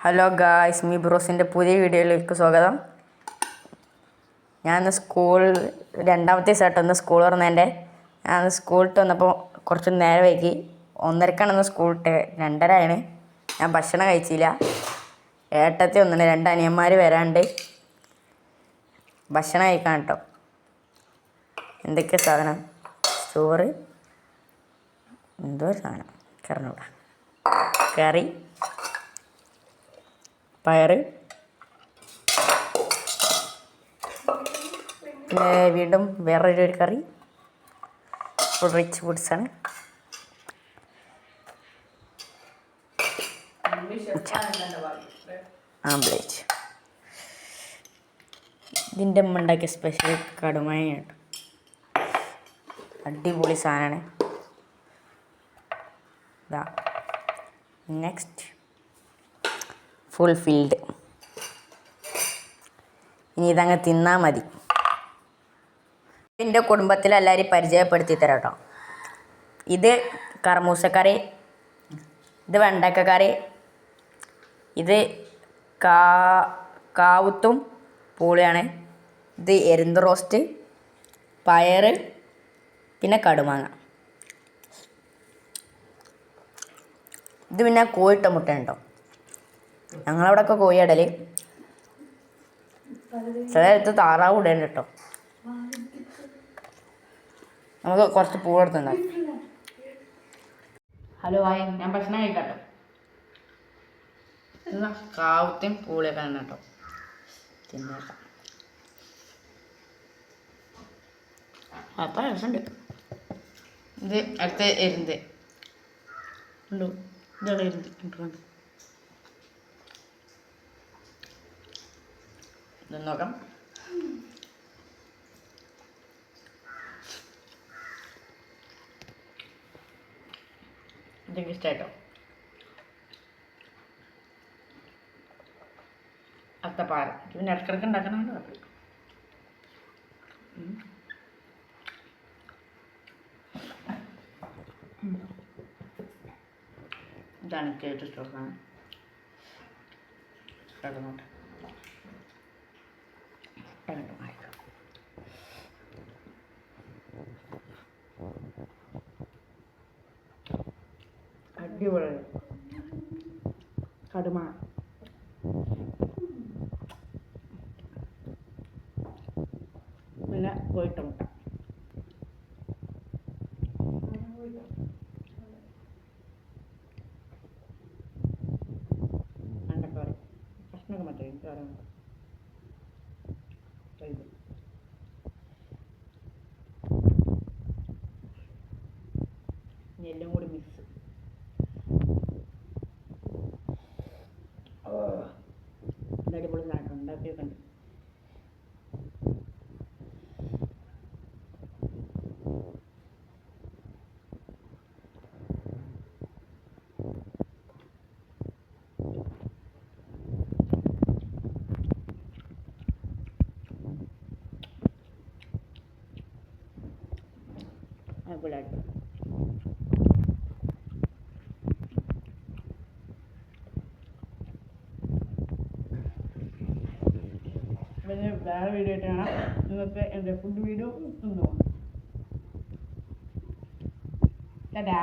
Hello guys മി ബ്രോസിന്റെ പുതിയ വീഡിയോയിലേക്ക് സ്വാഗതം. ഞാൻ സ്കൂൾ രണ്ടാമത്തെ ദിവസമായിട്ട് ഒന്ന് സ്കൂൾ തുറന്നതിന്റെ. ഞാൻ സ്കൂളിട്ട് വന്നപ്പോൾ കുറച്ച് നേരം വൈകി. ഒന്നരക്കാണ് ഒന്ന് സ്കൂളിട്ട് രണ്ടര ആണ് ഞാൻ ഭക്ഷണം കഴിച്ചില്ല. ഏട്ടത്തി ഒന്നിന് രണ്ട് അനിയന്മാർ വരാണ്ട് ഭക്ഷണം കഴിക്കാൻ കേട്ടോ. എന്തൊക്കെ സാധനം? ചോറ്? എന്തോ സാധനം. കറിഞ്ഞൂടാ കറി. പയറ്. പിന്നെ വീണ്ടും വേറൊരു ഒരു കറി ഫുൾ റിച്ച് ഫുഡ്സാണ് ആംബ്ലേറ്റ് ഇതിന്റെ അമ്മ ഉണ്ടാക്കിയ സ്പെഷ്യൽ കടുമയാണ് അടിപൊളി സാധനമാണ്. നെക്സ്റ്റ് ഫുൾഫിൽഡ് ഇനി ഇതങ്ങ് തിന്നാൽ മതി. എന്റെ കുടുംബത്തിൽ എല്ലാവരും പരിചയപ്പെടുത്തി തരാം കേട്ടോ ഇത് കർമൂസക്കറി ഇത് വെണ്ടക്കക്കറി ഇത് കാ കാവുത്തും പൂളിയാണ്. ഇത് എരുന്ത് റോസ്റ്റ് പയർ പിന്നെ കടുമാങ്ങ. ഇത് പിന്നെ കോഴിട്ട മുട്ട ഉണ്ടോ? ഞങ്ങളവിടെയൊക്കെ കോഴി ഇടൽ ചിലയിടത്ത് താറാവ് ഇടേണ്ട കേട്ടോ നമുക്ക് കുറച്ച് പൂവെടുത്തുണ്ടാവും ഹലോ ആയി ഞാൻ ഭക്ഷണം കഴിക്കാട്ടോ. എന്നാ കാവത്തെയും പൂളിയൊക്കെ തന്നെ കേട്ടോ തിന്നേക്കാം അപ്പം രസമുണ്ട് ഇത് അടുത്ത എരുന്ത്. ഉണ്ടോ? ഇതാണ് എരുന്ത്. ഇട്ടുണ്ട് നോക്കാം എന്തെങ്കിലും ഇഷ്ടമായിട്ടോ അത്തപ്പാറ പിന്നെ ഇടക്കിടക്ക് ഉണ്ടാക്കണമെന്ന് പറഞ്ഞു. ഇതാണ് ഇഷ്ടമുള്ള കിടന്നോട്ടെ பன்னெண்டு ஆயிரம் அடி கடுமா இல்லை போயிட்டோம் அண்டக்காரி பிரச்சனை மாட்டேன் ഇത് എല്ലാം കൂടി മിക്സ് അടിപൊളി സാധനം ഉണ്ടാക്കിയൊക്കെ ഉണ്ട് അടിപൊളിയായിട്ട് പിന്നെ വേറെ വീഡിയോ ആയിട്ട് കാണാം. നിങ്ങൾക്ക് എന്റെ ഫുഡ് വീഡിയോ തിന്നു. ടാറ്റാ.